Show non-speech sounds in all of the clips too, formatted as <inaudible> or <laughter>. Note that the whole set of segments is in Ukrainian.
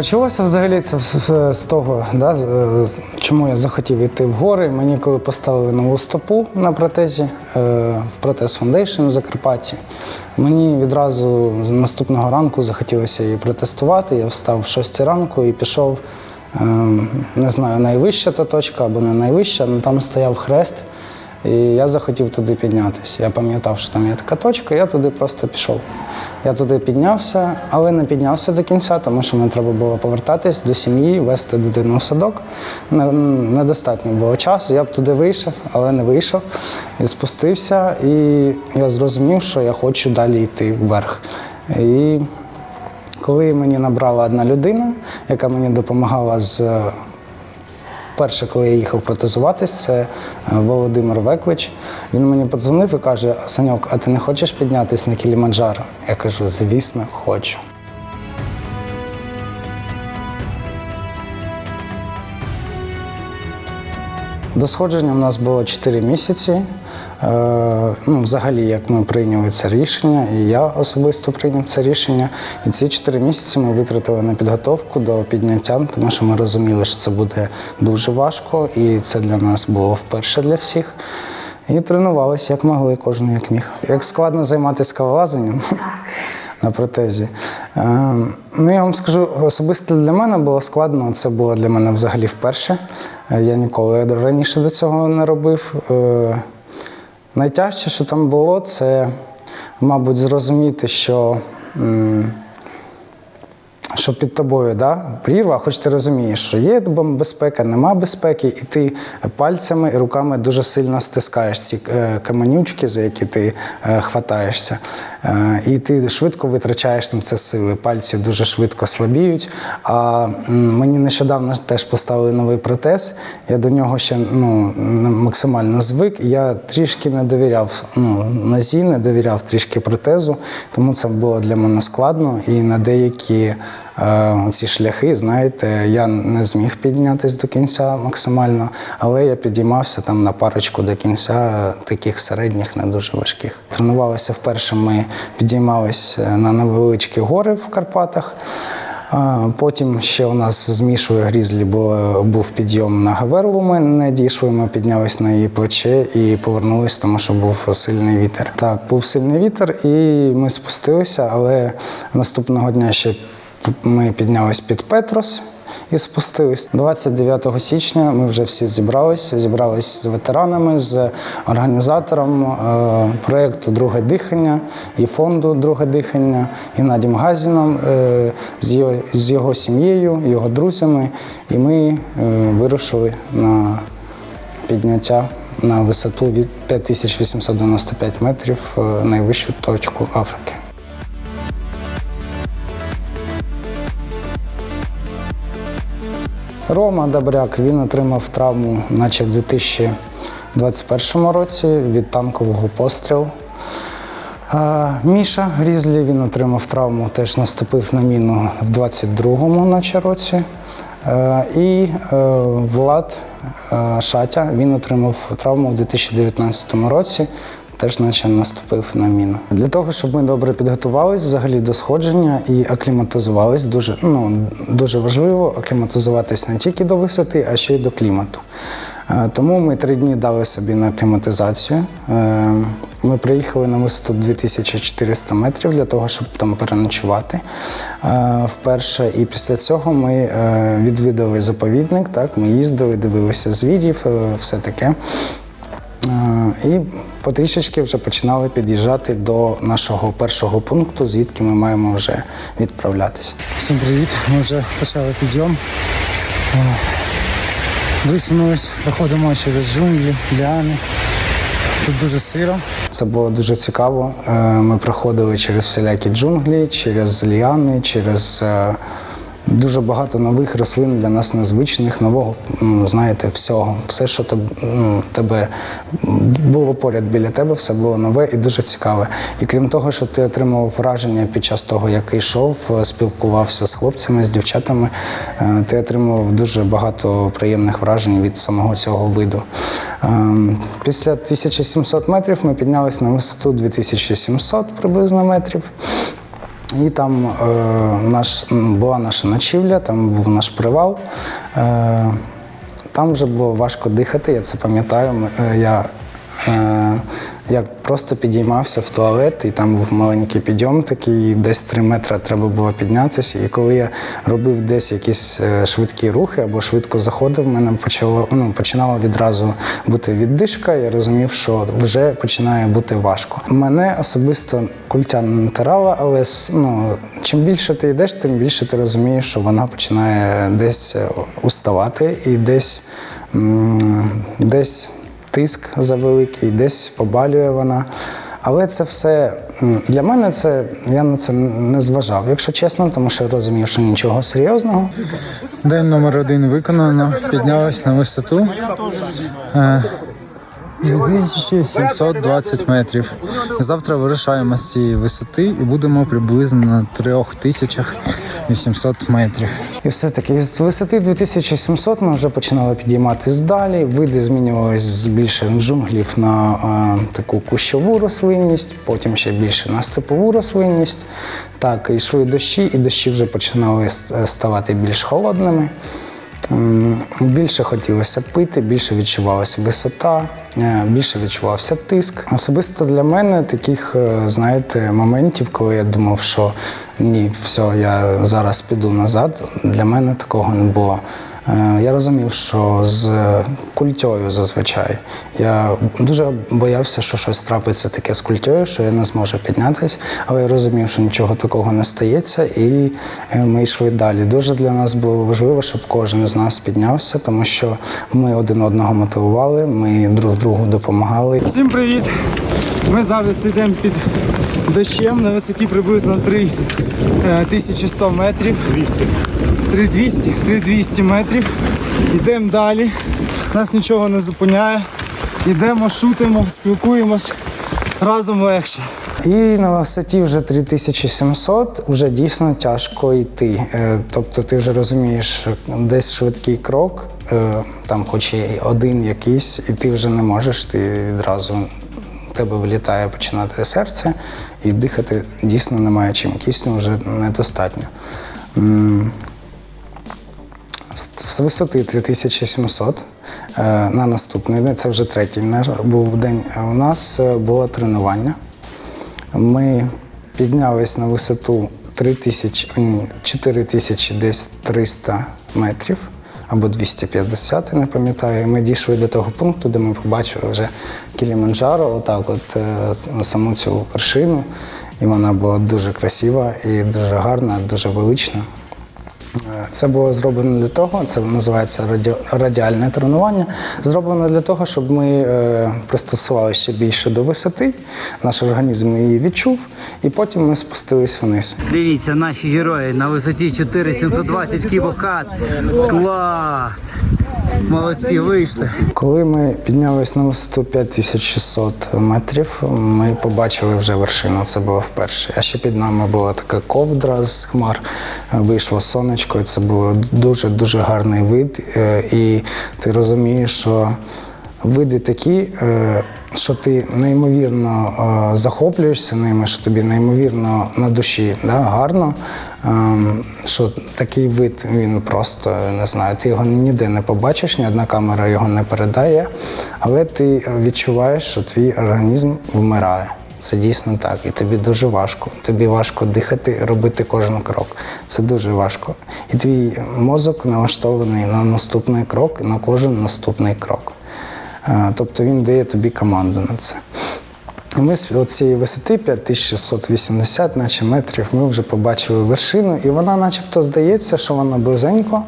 Почалося взагалі це з- того, да, чому я захотів йти в гори. Мені коли поставили нову стопу на протезі, е, в протез Foundation в Закарпатті, мені відразу з наступного ранку захотілося її протестувати. Я встав в 6 ранку і пішов, е, не знаю, найвища та точка або не найвища, але там стояв хрест. І я захотів туди піднятися. Я пам'ятав, що там є така точка, я туди просто пішов. Я туди піднявся, але не піднявся до кінця, тому що мені треба було повертатись до сім'ї, вести дитину в садок. Недостатньо було часу. Я б туди вийшов, але не вийшов. І спустився, і я зрозумів, що я хочу далі йти вверх. І коли мені набрала одна людина, яка мені допомагала з Перше, коли я їхав протезуватись, це е, Володимир Веквич. Він мені подзвонив і каже: Саньок, а ти не хочеш піднятися на Кіліманджаро? Я кажу, звісно, хочу. До сходження в нас було 4 місяці. Е, ну, взагалі, як ми прийняли це рішення, і я особисто прийняв це рішення. І ці 4 місяці ми витратили на підготовку до підняття, тому що ми розуміли, що це буде дуже важко, і це для нас було вперше для всіх. І тренувалися як могли, кожен як міг. Як складно займатися скалолазанням <laughs> на протезі. Е, ну, я вам скажу, особисто для мене було складно. Це було для мене взагалі вперше. Е, Я ніколи раніше до цього не робив. Е, Найтяжче, що там було, це, мабуть, зрозуміти, що, що під тобою да, прірва, хоч ти розумієш, що є безпека, нема безпеки, і ти пальцями і руками дуже сильно стискаєш ці е, каменючки, за які ти е, хватаєшся. Е, І ти швидко витрачаєш на це сили. Пальці дуже швидко слабіють. А мені нещодавно теж поставили новий протез. Я до нього ще ну, максимально звик. Я трішки не довіряв ну, нозі, не довіряв трішки протезу, тому це було для мене складно. І на деякі ці шляхи, знаєте, я не зміг піднятися до кінця максимально, але я підіймався там на парочку до кінця е, таких середніх, не дуже важких. Тренувалися вперше. Ми підіймалися на невеличкі гори в Карпатах. Потім ще у нас з Мішою Грізлі було, був підйом на Гаверову. Ми не дійшли, ми піднялись на її плече і повернулись, тому що був сильний вітер. Так, був сильний вітер, і ми спустилися, але наступного дня ще ми піднялись під Петрос. І спустились 29 січня. Ми вже всі зібралися. Зібрались з ветеранами, з організатором е, проєкту Друге дихання і фонду Друге дихання Геннадієм Газіном е, з його, з його сім'єю, його друзями. І ми е, вирушили на підняття на висоту від 5895 метрів е, найвищу точку Африки. Рома Добряк він отримав травму, наче в 2021 році від танкового пострілу. Міша Грізлі він отримав травму, теж наступив на міну в 22-му, наче році. І е, Влад е, Шатя він отримав травму в 2019 році. Теж наче наступив на міну. Для того, щоб ми добре підготувалися взагалі до сходження і акліматизувались, дуже, ну, дуже важливо акліматизуватись не тільки до висоти, а ще й до клімату. Е, Тому ми три дні дали собі на акліматизацію. Е, Ми приїхали на висоту 2400 метрів для того, щоб там переночувати е, вперше. І після цього ми відвідали заповідник. Так, ми їздили, дивилися звірів, все таке. Е, І потрішечки вже починали під'їжджати до нашого першого пункту, звідки ми маємо вже відправлятися. Всім привіт! Ми вже почали підйом. Е, Висунулись, проходимо через джунглі, ліани. Тут дуже сиро. Це було дуже цікаво. Е, Ми проходили через всілякі джунглі, через ліани, через дуже багато нових рослин для нас незвичних, нового, знаєте, всього. Все, що ну, тебе було поряд біля тебе, все було нове і дуже цікаве. І крім того, що ти отримував враження під час того, як йшов, е, спілкувався з хлопцями, з дівчатами, е, ти отримував дуже багато приємних вражень від самого цього виду. Ем, Після 1700 метрів ми піднялися на висоту 2700 приблизно метрів. І там е, наш, була наша ночівля, там був наш привал. Е, там вже було важко дихати, я це пам'ятаю. Е, Я, я просто підіймався в туалет, і там був маленький підйом такий, десь 3 метри треба було піднятися. І коли я робив десь якісь е, швидкі рухи або швидко заходив, мене почало, ну, починала відразу бути віддишка. Я розумів, що вже починає бути важко. Мене особисто культя не натирала, але ну, чим більше ти йдеш, тим більше ти розумієш, що вона починає десь е, уставати і десь, десь тиск завеликий, десь побалює вона. Але це все для мене це я на це не зважав, якщо чесно, тому що розумів, що нічого серйозного. День номер один виконано. Піднялась на висоту. Е, 2720 метрів. Завтра вирушаємо з цієї висоти і будемо приблизно на 3800 метрів. І все-таки з висоти 2700 ми вже починали підійматися далі. Види змінювалися з більше джунглів на е, таку кущову рослинність, потім ще більше на степову рослинність. Так, йшли дощі, і дощі вже починали е, ставати більш холодними. Більше хотілося пити, більше відчувалася висота, більше відчувався тиск. Особисто для мене таких, е, знаєте, моментів, коли я думав, що ні, все, я зараз піду назад, для мене такого не було. Е, Я розумів, що з культьою зазвичай я дуже боявся, що щось трапиться таке з культьою, що я не зможу піднятися, але я розумів, що нічого такого не стається, і е, ми йшли далі. Дуже для нас було важливо, щоб кожен з нас піднявся, тому що ми один одного мотивували, ми друг другу допомагали. Всім привіт! Ми зараз йдемо під дощем на висоті приблизно 3100 метрів. 200. 3200, 3200 метрів. Йдемо далі. Нас нічого не зупиняє. Йдемо, шутимо, спілкуємось. Разом легше. І на висоті вже 3700 вже дійсно тяжко йти. Е, Тобто ти вже розумієш, десь швидкий крок, е, там хоч і один якийсь, і ти вже не можеш, ти відразу в тебе вилітає починати серце, і дихати дійсно немає чим. Кисню вже недостатньо. З висоти 3700 е, на наступний день, це вже третій був день. е, У нас е, було тренування. Ми піднялись на висоту 4300 метрів або 250, я не пам'ятаю. Ми дійшли до того пункту, де ми побачили вже Кіліманджаро, отак, от саму цю вершину. І вона була дуже красива і дуже гарна, дуже велична. Е, Це було зроблено для того, це називається радіальне тренування. Зроблено для того, щоб ми пристосували пристосувалися ще більше до висоти, наш організм її відчув, і потім ми спустились вниз. Дивіться, наші герої на висоті 4720 кібохат. Клас! Молодці, вийшли. Коли ми піднялись на висоту 5600 метрів, ми побачили вже вершину. Це було вперше. А ще під нами була така ковдра з хмар, вийшло сонечко, і це був дуже дуже гарний вид. Е, І ти розумієш, що види такі, е, що ти неймовірно е, захоплюєшся ними, що тобі неймовірно на душі да, гарно. Ем, Що такий вид він просто не знаю, ти його ніде не побачиш, ні одна камера його не передає, але ти відчуваєш, що твій організм вмирає. Це дійсно так, і тобі дуже важко. Тобі важко дихати, робити кожен крок. Це дуже важко. І твій мозок налаштований на наступний крок, на кожен наступний крок. Е, Тобто він дає тобі команду на це. Ми з цієї висоти 5680 наче метрів ми вже побачили вершину, і вона начебто здається, що вона близенько,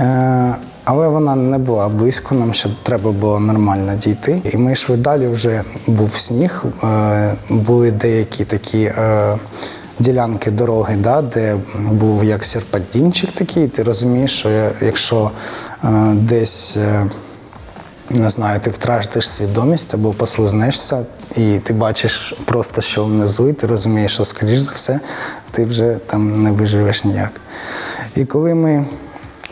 е, але вона не була близько, нам ще треба було нормально дійти. І ми йшли далі, вже був сніг, е, були деякі такі. Ділянки дороги, да, де був як серпантинчик такий, ти розумієш, що якщо е, десь е, не знаю, ти втратиш свідомість або послизнешся, і ти бачиш просто, що внизу, і ти розумієш, що, скоріш за все, ти вже там не виживеш ніяк. І коли ми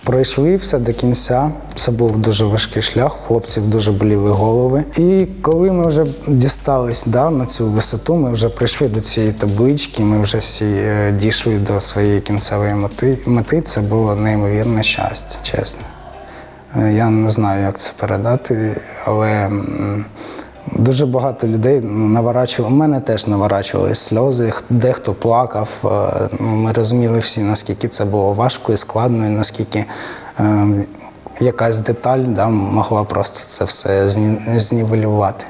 Пройшли все до кінця. Це був дуже важкий шлях. Хлопців дуже боліли голови. І коли ми вже дістались да, на цю висоту, ми вже прийшли до цієї таблички. Ми вже всі е, дійшли до своєї кінцевої мети. Це було неймовірне щастя, чесно. Е, Я не знаю, як це передати, але дуже багато людей наворачували. У мене теж наворачували сльози, дехто плакав. Е, ну, Ми розуміли всі, наскільки це було важко і складно, і наскільки е, якась деталь да, могла просто це все знівелювати.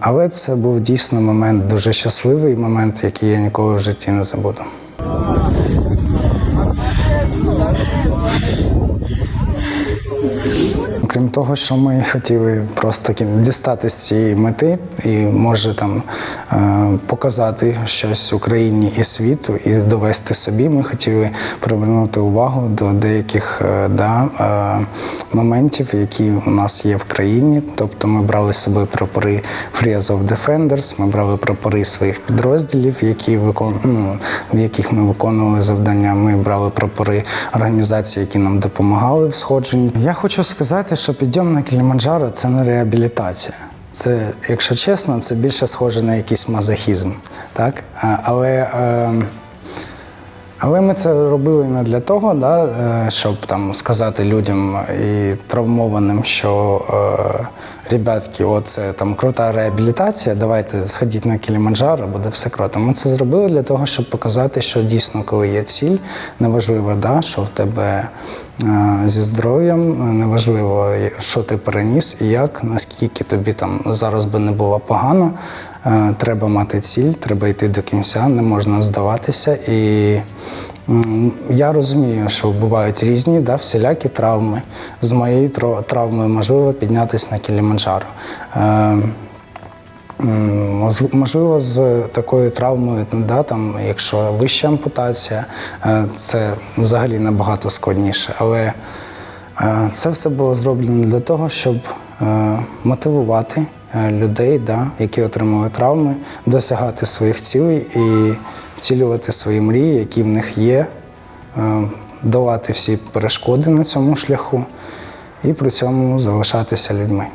Але це був дійсно момент дуже щасливий, момент, який я ніколи в житті не забуду. Крім того, що ми хотіли просто кі- дістати з цієї мети і може там е, показати щось Україні і світу, і довести собі. Ми хотіли привернути увагу до деяких е, да, е, моментів, які у нас є в країні. Тобто ми брали з собою прапори Free Azov Defenders, ми брали прапори своїх підрозділів, які викон... ну, в яких ми виконували завдання. Ми брали прапори організацій, які нам допомагали в сходженні. Я хочу сказати, що підйом на Кіліманджаро це не реабілітація. Це, якщо чесно, це більше схоже на якийсь мазохізм. Так? Але е, але ми це робили не для того, да, е, щоб там сказати людям і травмованим, що е, ребятки, оце там крута реабілітація, давайте сходіть на Кіліманджаро, буде все круто. Ми це зробили для того, щоб показати, що дійсно, коли є ціль, неважливо, да, що в тебе е, зі здоров'ям, неважливо, що ти переніс і як, наскільки тобі там зараз би не було погано. Е, Треба мати ціль, треба йти до кінця, не можна здаватися. І я розумію, що бувають різні да, всілякі травми. З моєю травмою можливо піднятися на Кіліманджаро. Е, Можливо, з такою травмою, да, там, якщо вища ампутація, е, це взагалі набагато складніше. Але Це все було зроблено для того, щоб мотивувати людей, да, які отримали травми, досягати своїх цілей і втілювати свої мрії, які в них є, е, долати всі перешкоди на цьому шляху і при цьому залишатися людьми.